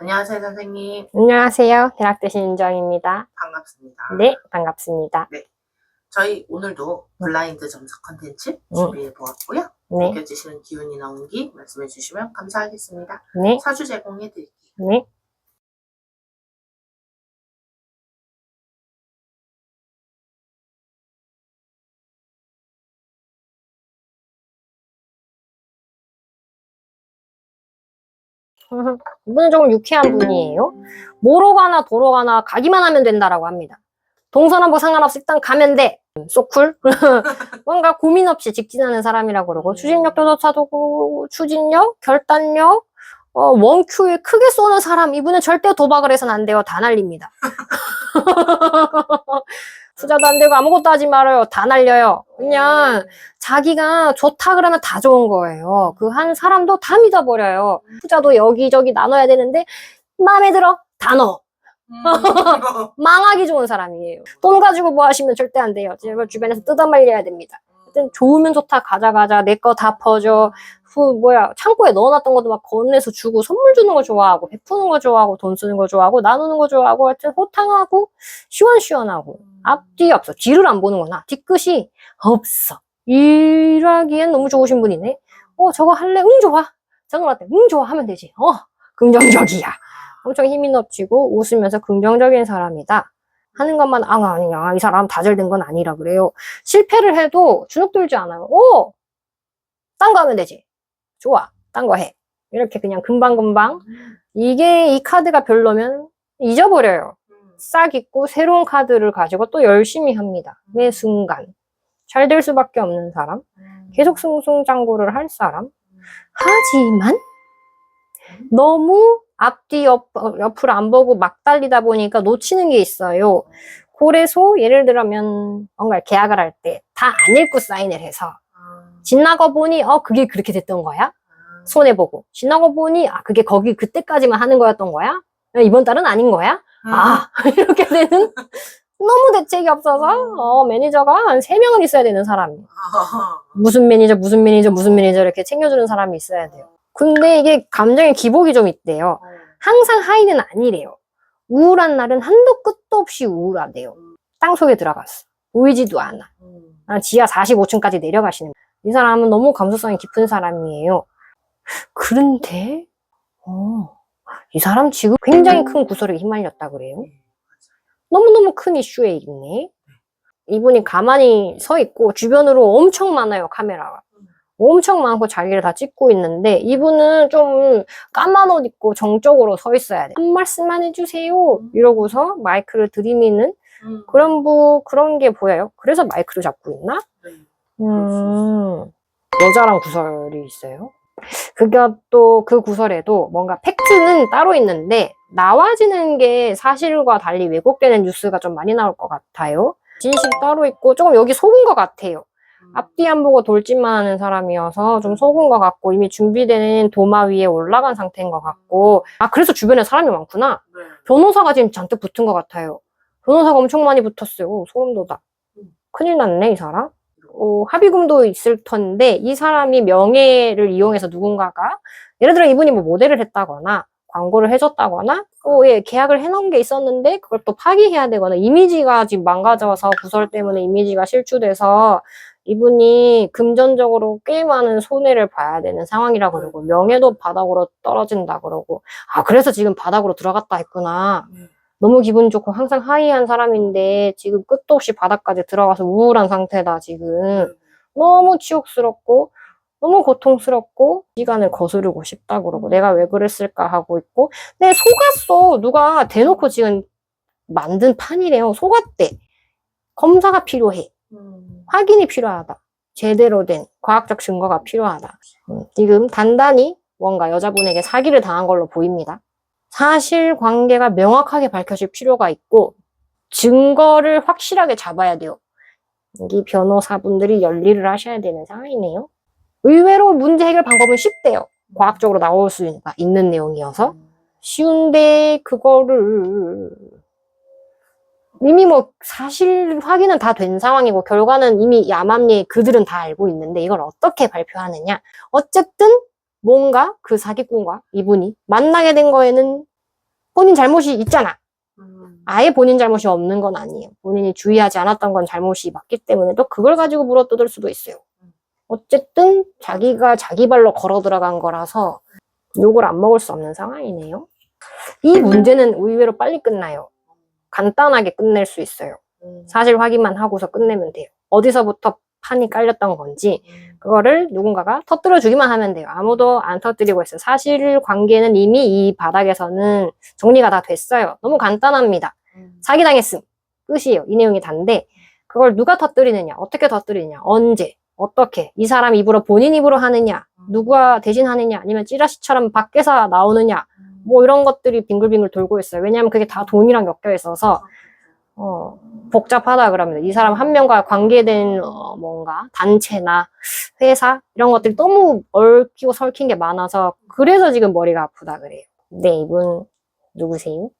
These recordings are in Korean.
안녕하세요, 선생님. 안녕하세요. 대학대신 인정입니다. 반갑습니다. 네, 반갑습니다. 저희 오늘도 블라인드 점수 컨텐츠 음. 준비해 보았고요. 네, 느껴지시는 기운이 나온기 말씀해 주시면 감사하겠습니다. 네, 사주 제공해 드릴게요. 네. 이분은 조금 유쾌한 분이에요. 뭐로 가나 도로 가나 가기만 하면 된다라고 합니다. 동서남북 상관없이 일단 가면 돼. 소쿨? 뭔가 고민 없이 직진하는 사람이라고 그러고 추진력도 쫓아두고 추진력, 결단력, 어, 원큐에 크게 쏘는 사람 이분은 절대 도박을 해서는 안 돼요. 다 날립니다. 투자도 안 되고 아무것도 하지 말아요. 다 날려요. 그냥 자기가 좋다 그러면 다 좋은 거예요. 그 한 사람도 다 믿어버려요. 투자도 여기저기 나눠야 되는데 마음에 들어 다 넣어. 음, 망하기 좋은 사람이에요. 돈 가지고 뭐 하시면 절대 안 돼요. 제발 주변에서 뜯어말려야 됩니다. 좋으면 좋다 가자 가자 내 거 다 퍼줘. 후 뭐야 창고에 넣어놨던 것도 막 건네서 주고 선물 주는 거 좋아하고 베푸는 거 좋아하고 돈 쓰는 거 좋아하고 나누는 거 좋아하고 하여튼 호탕하고 시원시원하고. 앞뒤 없어. 뒤를 안 보는구나. 뒤끝이 없어. 일하기엔 너무 좋으신 분이네. 어 저거 할래? 응 좋아. 저거 어때 응 좋아. 하면 되지. 어 긍정적이야. 엄청 힘이 넘치고 웃으면서 긍정적인 사람이다 하는 것만 아 아니야. 이 사람 다잘된 건 아니라 그래요. 실패를 해도 주눅 들지 않아요. 오 딴 거 하면 되지. 좋아. 딴 거 해. 이렇게 그냥 금방금방 이게 이 카드가 별로면 잊어버려요. 싹 잊고 새로운 카드를 가지고 또 열심히 합니다. 매 순간. 잘 될 수밖에 없는 사람. 계속 승승장구를 할 사람. 하지만 너무 앞뒤 옆, 옆을 안 보고 막 달리다 보니까 놓치는 게 있어요. 그래서 예를 들면 뭔가 계약을 할 때 다 안 읽고 사인을 해서 지나고 보니 어 그게 그렇게 됐던 거야? 손해 보고 지나고 보니 아 그게 거기 그때까지만 하는 거였던 거야? 이번 달은 아닌 거야? 아, 이렇게 되는 너무 대책이 없어서 어, 매니저가 한 세명은 있어야 되는 사람이에요. 무슨 매니저, 무슨 매니저, 무슨 매니저 이렇게 챙겨주는 사람이 있어야 돼요. 근데 이게 감정의 기복이 좀 있대요. 항상 하이는 아니래요. 우울한 날은 한도 끝도 없이 우울하대요. 땅 속에 들어갔어. 보이지도 않아. 아, 지하 45층까지 내려가시는. 이 사람은 너무 감수성이 깊은 사람이에요. 그런데 어, 이 사람 지금 굉장히 큰 구설에 휘말렸다 그래요. 너무너무 큰 이슈에 있네. 이분이 가만히 서 있고 주변으로 엄청 많아요, 카메라가. 엄청 많고 자기를 다 찍고 있는데 이분은 좀 까만 옷 입고 정적으로 서 있어야 돼. 한 말씀만 해주세요. 이러고서 마이크를 들이미는 그런 부, 그런 게 보여요. 그래서 마이크를 잡고 있나? 음, 여자랑 구설이 있어요. 그게 또그 구설에도 뭔가 팩트는 따로 있는데 나와지는 게 사실과 달리 왜곡되는 뉴스가 좀 많이 나올 것 같아요. 진실 따로 있고 조금 여기 속은 것 같아요. 앞뒤 안 보고 돌진만 하는 사람이어서 좀 속은 것 같고 이미 준비되는 도마 위에 올라간 상태인 것 같고 아 그래서 주변에 사람이 많구나. 변호사가 지금 잔뜩 붙은 것 같아요. 변호사가 엄청 많이 붙었어요. 소름 돋아. 큰일 났네 이 사람. 어, 합의금도 있을 텐데 이 사람이 명예를 이용해서 누군가가 예를 들어 이분이 뭐 모델을 했다거나 광고를 해줬다거나 어, 예, 계약을 해놓은 게 있었는데 그걸 또 파기해야 되거나 이미지가 지금 망가져서 구설 때문에 이미지가 실추돼서 이분이 금전적으로 꽤 많은 손해를 봐야 되는 상황이라 그러고 명예도 바닥으로 떨어진다 그러고 아 그래서 지금 바닥으로 들어갔다 했구나. 너무 기분 좋고 항상 하이한 사람인데 지금 끝도 없이 바닥까지 들어가서 우울한 상태다 지금. 너무 치욕스럽고 너무 고통스럽고 시간을 거스르고 싶다 그러고 내가 왜 그랬을까 하고 있고 내 속았어. 누가 대놓고 지금 만든 판이래요. 속았대. 검사가 필요해. 확인이 필요하다. 제대로 된 과학적 증거가 필요하다. 음, 지금 단단히 뭔가 여자분에게 사기를 당한 걸로 보입니다. 사실 관계가 명확하게 밝혀질 필요가 있고 증거를 확실하게 잡아야 돼요. 이 변호사분들이 연리를 하셔야 되는 상황이네요. 의외로 문제 해결 방법은 쉽대요. 과학적으로 나올 수 있는 내용이어서 쉬운데 그거를 이미 뭐 사실 확인은 다 된 상황이고 결과는 이미 야맘리 그들은 다 알고 있는데 이걸 어떻게 발표하느냐 어쨌든 뭔가 그 사기꾼과 이분이 만나게 된 거에는 본인 잘못이 있잖아. 음. 아예 본인 잘못이 없는 건 아니에요. 본인이 주의하지 않았던 건 잘못이 맞기 때문에 또 그걸 가지고 물어뜯을 수도 있어요. 어쨌든 자기가 자기 발로 걸어 들어간 거라서 욕을 안 먹을 수 없는 상황이네요. 이 문제는 의외로 빨리 끝나요. 간단하게 끝낼 수 있어요. 음. 사실 확인만 하고서 끝내면 돼요. 어디서부터 판이 깔렸던 건지 음. 그거를 누군가가 터뜨려 주기만 하면 돼요. 아무도 안 터뜨리고 있어요. 사실 관계는 이미 이 바닥에서는 정리가 다 됐어요. 너무 간단합니다. 음. 사기당했음. 끝이에요. 이 내용이 단데, 그걸 누가 터뜨리느냐, 어떻게 터뜨리느냐, 언제, 어떻게, 이 사람 입으로 본인 입으로 하느냐, 누가 대신 하느냐, 아니면 찌라시처럼 밖에서 나오느냐, 음. 뭐 이런 것들이 빙글빙글 돌고 있어요. 왜냐하면 그게 다 돈이랑 엮여 있어서, 어, 복잡하다 그럽니다. 이 사람 한 명과 관계된 어, 뭔가 단체나 회사 이런 것들이 너무 얽히고 설킨 게 많아서 그래서 지금 머리가 아프다 그래요. 네, 이분 누구세요?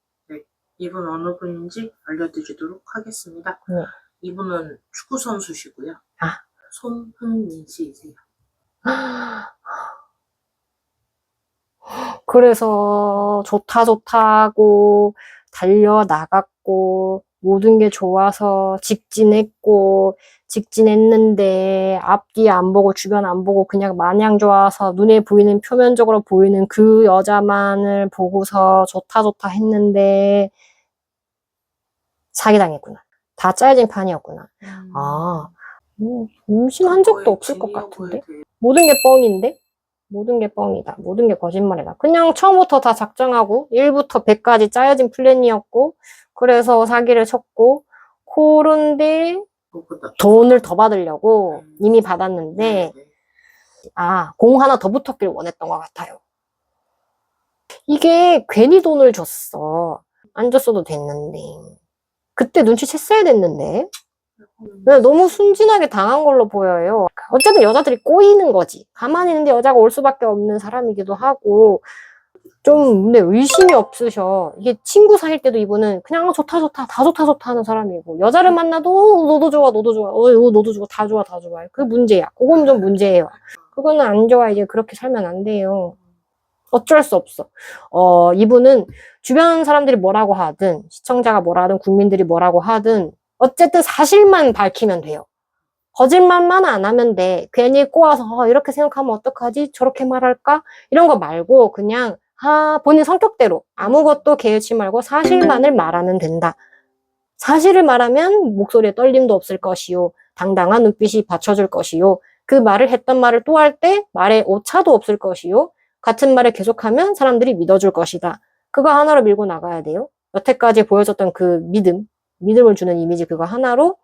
이분 어느 분인지 알려드리도록 하겠습니다. 네. 이분은 축구 선수시고요. 아. 손흥민 씨이세요. 그래서 좋다 좋다고 달려 나갔고 모든 게 좋아서 직진했고 직진했는데 앞뒤 안 보고 주변 안 보고 그냥 마냥 좋아서 눈에 보이는 표면적으로 보이는 그 여자만을 보고서 좋다 좋다 했는데 사기당했구나. 다 짜여진 판이었구나. 아, 음, 임신한 적도 없을 것 같은데? 모든 게 뻥인데? 모든 게 뻥이다. 모든 게 거짓말이다. 그냥 처음부터 다 작정하고 1부터 100까지 짜여진 플랜이었고 그래서 사기를 쳤고 그런데 돈을 더 받으려고 음. 이미 받았는데 네. 아, 공 하나 더 붙었길 원했던 것 같아요. 이게 괜히 돈을 줬어. 안 줬어도 됐는데. 그때 눈치챘어야 됐는데. 왜 너무 순진하게 당한 걸로 보여요. 어쨌든 여자들이 꼬이는 거지. 가만히 있는데 여자가 올 수밖에 없는 사람이기도 하고, 좀, 근데 의심이 없으셔. 이게 친구 사귈 때도 이분은 그냥 좋다, 좋다, 다 좋다, 좋다 하는 사람이고, 여자를 만나도, 어, 너도 좋아, 너도 좋아, 어, 어, 너도 좋아, 다 좋아, 다 좋아. 그게 문제야. 그건 좀 문제예요. 그거는 안 좋아. 이제 그렇게 살면 안 돼요. 어쩔 수 없어. 어, 이분은 주변 사람들이 뭐라고 하든, 시청자가 뭐라 하든, 국민들이 뭐라고 하든, 어쨌든 사실만 밝히면 돼요. 거짓말만 안 하면 돼. 괜히 꼬아서, 어, 이렇게 생각하면 어떡하지? 저렇게 말할까? 이런 거 말고, 그냥, 아, 본인 성격대로 아무것도 개의치 말고 사실만을 말하면 된다. 사실을 말하면 목소리에 떨림도 없을 것이요. 당당한 눈빛이 받쳐줄 것이요. 그 말을 했던 말을 또 할 때 말에 오차도 없을 것이요. 같은 말을 계속하면 사람들이 믿어줄 것이다. 그거 하나로 밀고 나가야 돼요. 여태까지 보여줬던 그 믿음, 믿음을 주는 이미지 그거 하나로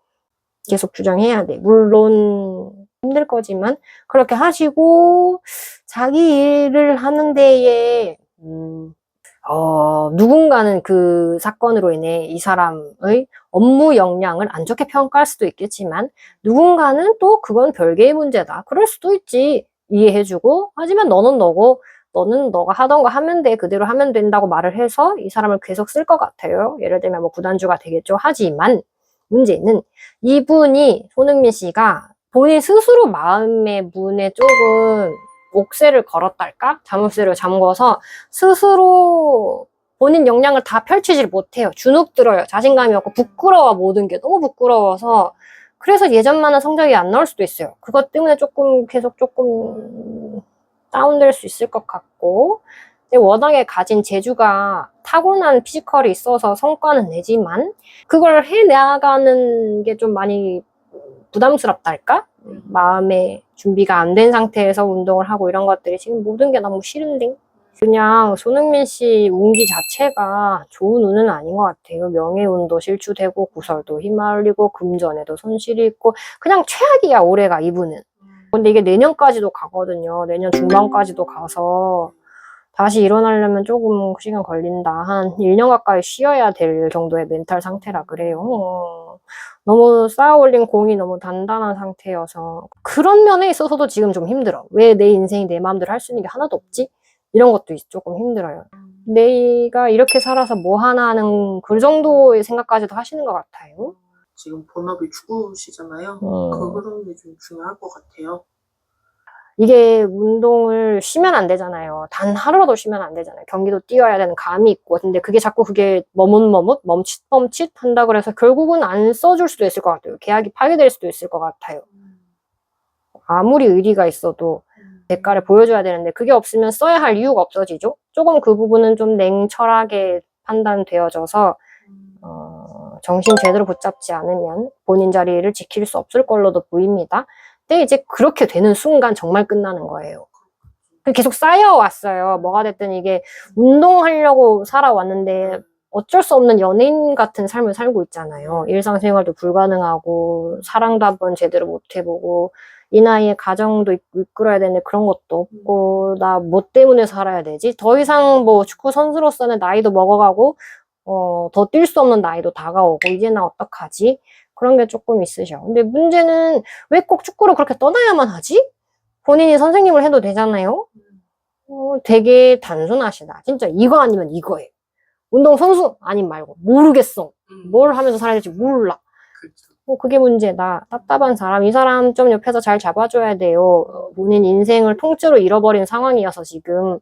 계속 주장해야 돼. 물론 힘들 거지만 그렇게 하시고 자기 일을 하는 데에 음, 어, 누군가는 그 사건으로 인해 이 사람의 업무 역량을 안 좋게 평가할 수도 있겠지만 누군가는 또 그건 별개의 문제다. 그럴 수도 있지. 이해해주고 하지만 너는 너고 너는 너가 하던 거 하면 돼. 그대로 하면 된다고 말을 해서 이 사람을 계속 쓸 것 같아요. 예를 들면 뭐 구단주가 되겠죠. 하지만 문제는 이분이 손흥민 씨가 본인 스스로 마음의 문에 조금 옥새를 걸었달까? 자물쇠를 잠궈서 스스로 본인 역량을 다 펼치질 못해요. 주눅 들어요. 자신감이 없고 부끄러워 모든 게 너무 부끄러워서 그래서 예전만한 성적이 안 나올 수도 있어요. 그것 때문에 조금 계속 조금 다운될 수 있을 것 같고 워낙에 가진 재주가 타고난 피지컬이 있어서 성과는 내지만 그걸 해나가는 게 좀 많이 부담스럽달까? 마음의 준비가 안 된 상태에서 운동을 하고 이런 것들이 지금 모든 게 너무 싫은데 그냥 손흥민 씨 운기 자체가 좋은 운은 아닌 것 같아요. 명예운도 실추되고 구설도 휘말리고 금전에도 손실이 있고 그냥 최악이야 올해가 이분은. 근데 이게 내년까지도 가거든요. 내년 중반까지도 가서 다시 일어나려면 조금 시간 걸린다. 한 1년 가까이 쉬어야 될 정도의 멘탈 상태라 그래요. 어, 너무 쌓아 올린 공이 너무 단단한 상태여서 그런 면에 있어서도 지금 좀 힘들어. 왜 내 인생이 내 마음대로 할 수 있는 게 하나도 없지? 이런 것도 조금 힘들어요. 내가 이렇게 살아서 뭐 하나 하는 그 정도의 생각까지도 하시는 것 같아요. 지금 본업이 축구시잖아요. 음. 그런 게 좀 중요할 것 같아요. 이게 운동을 쉬면 안 되잖아요. 단 하루라도 쉬면 안 되잖아요. 경기도 뛰어야 되는 감이 있고. 근데 그게 자꾸 그게 머뭇머뭇, 멈칫 멈칫 한다 그래서 결국은 안 써줄 수도 있을 것 같아요. 계약이 파기될 수도 있을 것 같아요. 아무리 의리가 있어도 대가를 보여줘야 되는데 그게 없으면 써야 할 이유가 없어지죠. 조금 그 부분은 좀 냉철하게 판단되어져서 어, 정신 제대로 붙잡지 않으면 본인 자리를 지킬 수 없을 걸로도 보입니다. 근데 이제 그렇게 되는 순간 정말 끝나는 거예요. 그 계속 쌓여왔어요. 뭐가 됐든 이게 운동하려고 살아왔는데 어쩔 수 없는 연예인 같은 삶을 살고 있잖아요. 일상생활도 불가능하고 사랑도 한번 제대로 못 해보고 이 나이에 가정도 이- 이끌어야 되는데 그런 것도 없고 나 뭐 때문에 살아야 되지? 더 이상 뭐 축구 선수로서는 나이도 먹어가고 어, 더 뛸 수 없는 나이도 다가오고 이제 나 어떡하지? 그런 게 조금 있으셔. 근데 문제는 왜 꼭 축구를 그렇게 떠나야만 하지? 본인이 선생님을 해도 되잖아요? 어, 되게 단순하시다. 진짜 이거 아니면 이거예요. 운동 선수 아님 말고 모르겠어. 뭘 하면서 살아야 될지 몰라. 뭐 그게 문제다. 답답한 사람, 이 사람 좀 옆에서 잘 잡아줘야 돼요. 어, 본인 인생을 통째로 잃어버린 상황이어서 지금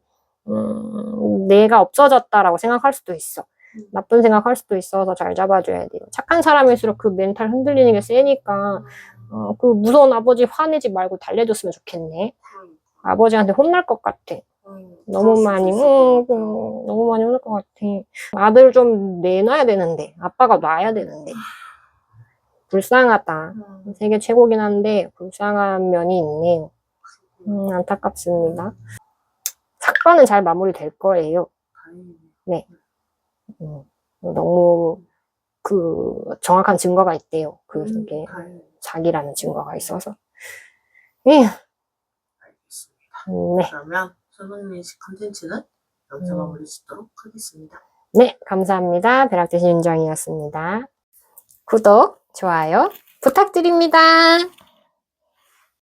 음, 내가 없어졌다라고 생각할 수도 있어. 나쁜 생각할 수도 있어서 잘 잡아줘야 돼요. 착한 사람일수록 그 멘탈 흔들리는 게 세니까 어, 그 무서운 아버지 화내지 말고 달래줬으면 좋겠네. 아버지한테 혼날 것 같아. 너무 많이, 음, 음, 너무 많이 혼날 것 같아. 아들 좀 내놔야 되는데, 아빠가 놔야 되는데. 불쌍하다. 세계 최고긴 한데, 불쌍한 면이 있네요. 음, 안타깝습니다. 사건은 잘 마무리될 거예요. 음, 너무, 그, 정확한 증거가 있대요. 그게, 자기라는 증거가 있어서. 예, 알겠습니다. 음, 네. 그러면 씨 컨텐츠는 여기서 음. 마무리 짓도록 하겠습니다. 네, 감사합니다. 벼락대신 윤정이었습니다. 구독, 좋아요 부탁드립니다.